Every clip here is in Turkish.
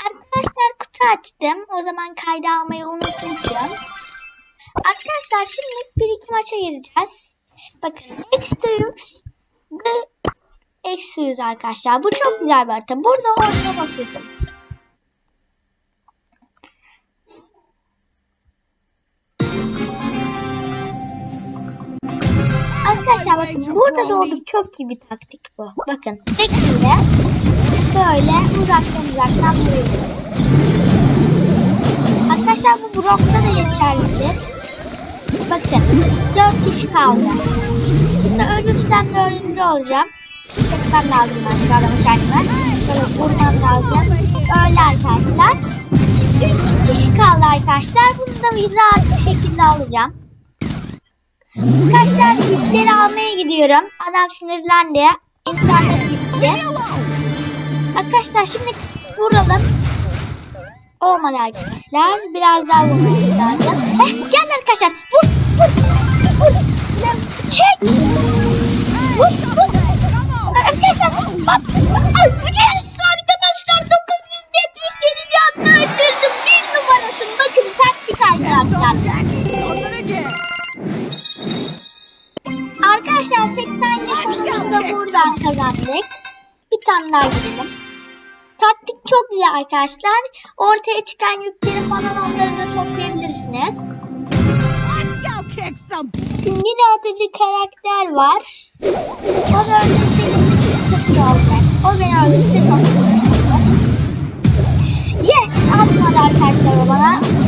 Arkadaşlar kutu açtım. O zaman kayda almayı unutmuşum. Arkadaşlar şimdi bir iki maça gireceğiz. Bakın Extrus The Extrus arkadaşlar. Bu çok güzel bir harita. Burada ortaya basıyorsunuz. Arkadaşlar bakın burada doğduk çok iyi bir taktik bu. Bakın tekniğiyle böyle uzaktan uzaktan vuruyorsunuz. Arkadaşlar bu Brock'ta da geçerlidir. Bakın 4 kişi kaldı. Şimdi ölürsem dördüncü olacağım. Çekmem lazım ben adamı kendime. Böyle vurmam lazım. Öyle arkadaşlar. Şimdi 2 kişi kaldı arkadaşlar. Bunu da rahat bir şekilde alacağım. Arkadaşlar yükleri almaya gidiyorum. Adam sinirlendi. İnternet gitti. Arkadaşlar şimdi vuralım. Olmadı arkadaşlar. Biraz daha vurmamız lazım. Heh, gel arkadaşlar. Vur, vur, vur. Çek. Vur, vur. Arkadaşlar, bak. Ay, yes, arkadaşlar 977 canlı öldürdüm. Bir numarasın. Bakın taktik arkadaşlar. Arkadaşlar 80 sonunda buradan kazandık. Bir tane daha gidelim. Taktik çok güzel arkadaşlar. Ortaya çıkan yükleri falan onları da toplayabilirsiniz. Yine atıcı karakter var. O da öldürseydim çok iyi olacak. O beni öldürse çok iyi olacak. Yes! Atmadı arkadaşlar o bana.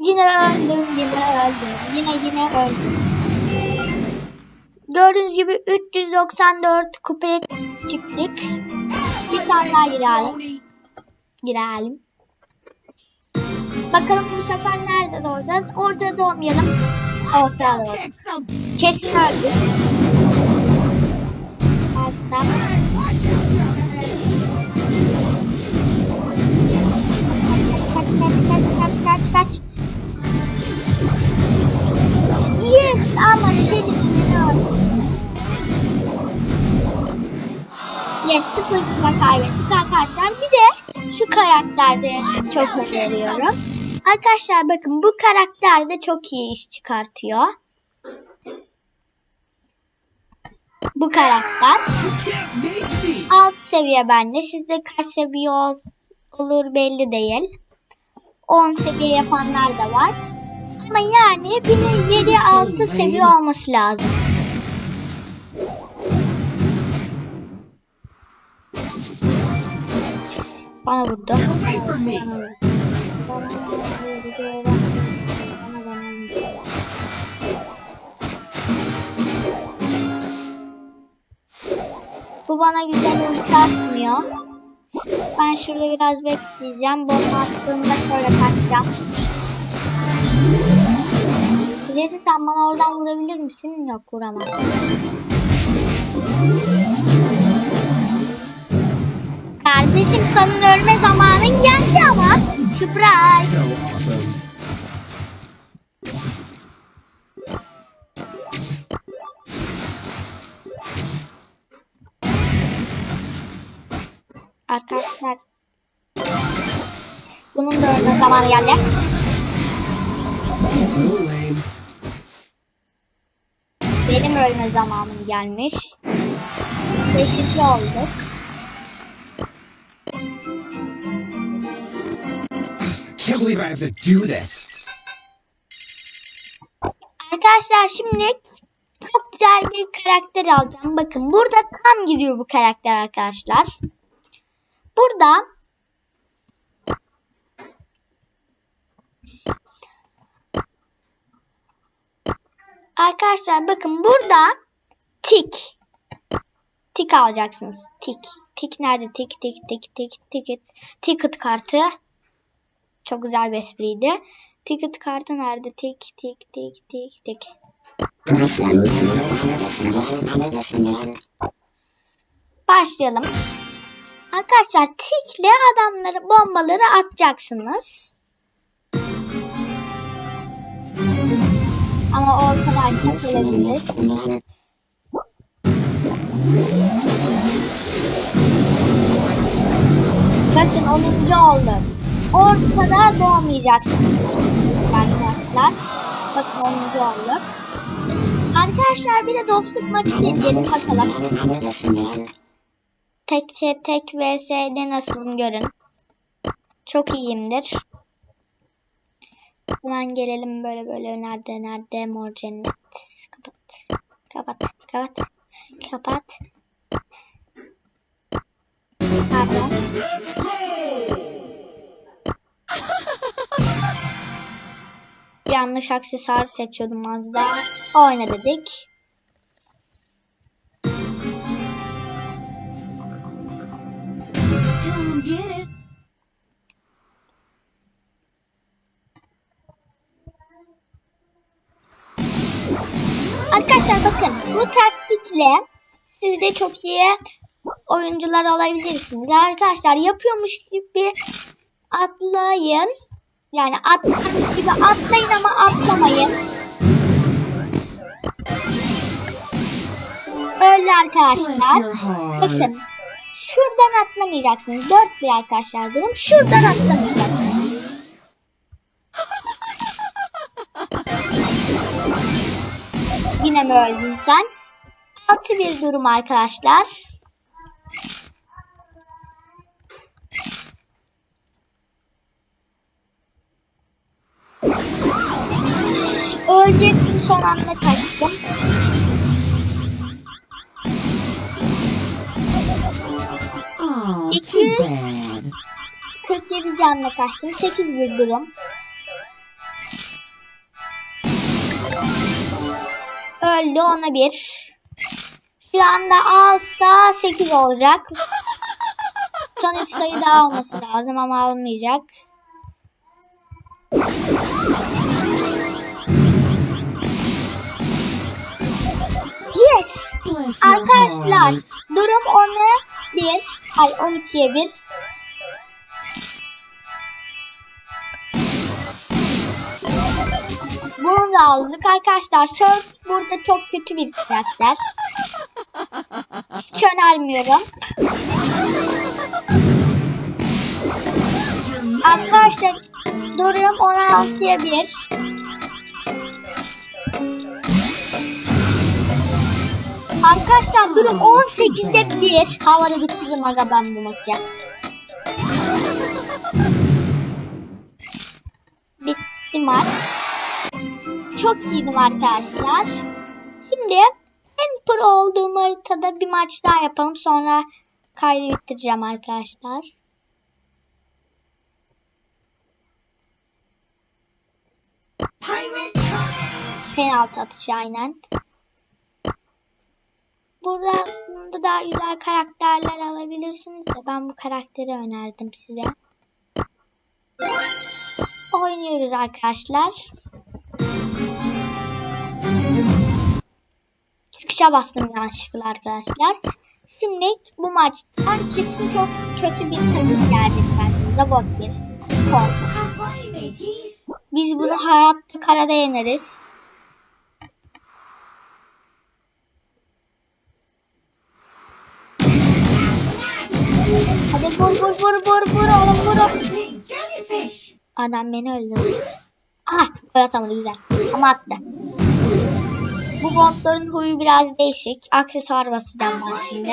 Yine öldüm, yine öldüm. Yine yine öldüm. Gördüğünüz gibi 394 kupaya çıktık. Bir tane daha girelim. Girelim. Bakalım bu sefer nerede doğacağız? Orada doğmayalım. Ortada doğalım. Kesin öldük. Karakterde çok öneriyorum. Arkadaşlar bakın bu karakter de çok iyi iş çıkartıyor. Bu karakter. Alt seviye bende. Sizde kaç seviye ol- olur belli değil. 10 seviye yapanlar da var. Ama yani bir 7-6 seviye olması lazım. Bana vurdu. Bu bana güzel ulti atmıyor. Ben şurada biraz bekleyeceğim. Bomba attığında şöyle kaçacağım. Jesse sen bana oradan vurabilir misin? Yok vuramam. Kardeşim senin ölme zamanın geldi ama. Surprise. Arkadaşlar. Bunun da ölme zamanı geldi. Benim ölme zamanım gelmiş. Beşinci olduk. can't believe I have to do this. Arkadaşlar şimdi çok güzel bir karakter alacağım. Bakın burada tam giriyor bu karakter arkadaşlar. Burada Arkadaşlar bakın burada tik. Tik alacaksınız. Tik. Tik nerede? Tik tik tik tik tik tik ticket kartı. Çok güzel bir espriydi. Ticket kartı nerede? Tik tik tik tik tik. Başlayalım. Arkadaşlar tikle adamları bombaları atacaksınız. Ama o kadar seçebiliriz. Bakın 10. olduk. Ortada doğmayacaksınız arkadaşlar. Bakın 10. olduk. Arkadaşlar bir de dostluk maçı izleyelim bakalım. Tek tek vs'de nasılım görün. Çok iyiyimdir. Hemen gelelim böyle böyle nerede nerede mor cennet. Kapat. Kapat. Kapat. Kapat. Pardon. Yanlış aksesuar seçiyordum az daha. Oyna dedik. Arkadaşlar bakın bu taktikle siz de çok iyi oyuncular olabilirsiniz. Arkadaşlar yapıyormuş gibi atlayın. Yani atlarmış gibi atlayın ama atlamayın. Öyle arkadaşlar. Bakın şuradan atlamayacaksınız. Dört bir arkadaşlar durum. Şuradan atlamayacaksınız. Yine mi öldün sen? Altı bir durum arkadaşlar. Ölecektim son anda kaçtım. Oh, İki too yüz. bad. 47 canla kaçtım. 8 bir durum. Öldü ona bir. Şu anda alsa 8 olacak. Son 3 sayı daha olması lazım ama almayacak. Arkadaşlar durum 10'a 1. Ay 12'ye 1. Bunu da aldık arkadaşlar. Search burada çok kötü bir karakter. Hiç önermiyorum. Arkadaşlar durum 16'ya 1. Arkadaşlar durum 18'de 1. Havada bitiririm aga ben bu maçı. Bitti maç. Çok iyiydim arkadaşlar. Şimdi en pro olduğum haritada bir maç daha yapalım. Sonra kaydı bitireceğim arkadaşlar. Penaltı atışı aynen. Burada aslında daha güzel karakterler alabilirsiniz de ben bu karakteri önerdim size. Oynuyoruz arkadaşlar. Çıkışa bastım yanlışlıkla arkadaşlar. Şimdi bu maçtan kesin çok kötü bir takım geldi karşımıza bot bir. Biz bunu hayatta karada yeneriz. Hadi vur vur vur vur vur oğlum vur. Adam beni öldürdü. Ah gol atamadı güzel. Ama attı. Bu botların huyu biraz değişik. Aksesuar basacağım ben şimdi.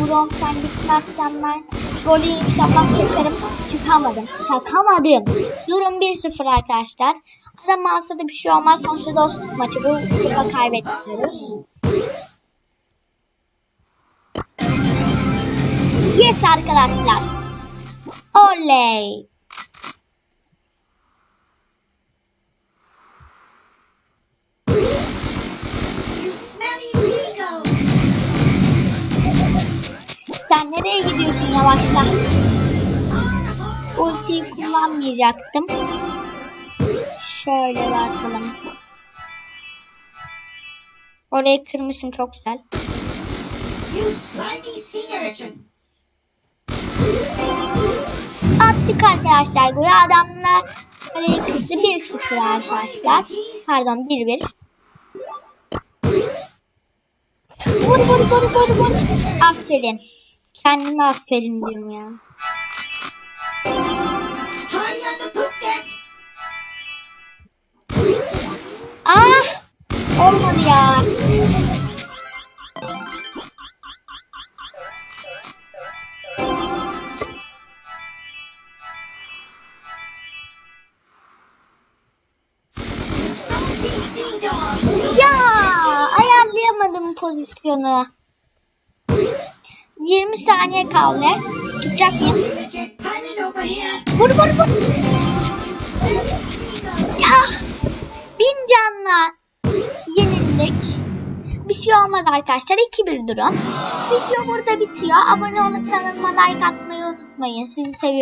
Bronx sen gitmezsen ben golü inşallah çekerim. Çıkamadım. Çakamadım. Durum 1-0 arkadaşlar. Adam alsa bir şey olmaz. Sonuçta dostluk maçı. Bu kupa kaybetmiyoruz. arkadaşlar. Oley. Nereye gidiyorsun yavaşla? Ultiyi kullanmayacaktım. Şöyle bakalım. Orayı kırmışım çok güzel. Attık arkadaşlar. Goya adamla kırdı 1-0 arkadaşlar. Pardon 1-1. Vur vur vur vur vur. Aferin. Kendime aferin diyorum ya. Ah! Olmadı ya. Ya ayarlayamadım pozisyonu. 20 saniye kaldı. Tutacak mıyım? Vur vur vur. Ya! Bin canla yenildik. Bir şey olmaz arkadaşlar. 2-1 durun. Video burada bitiyor. Abone olup kanalıma like atmayı unutmayın. Sizi seviyorum.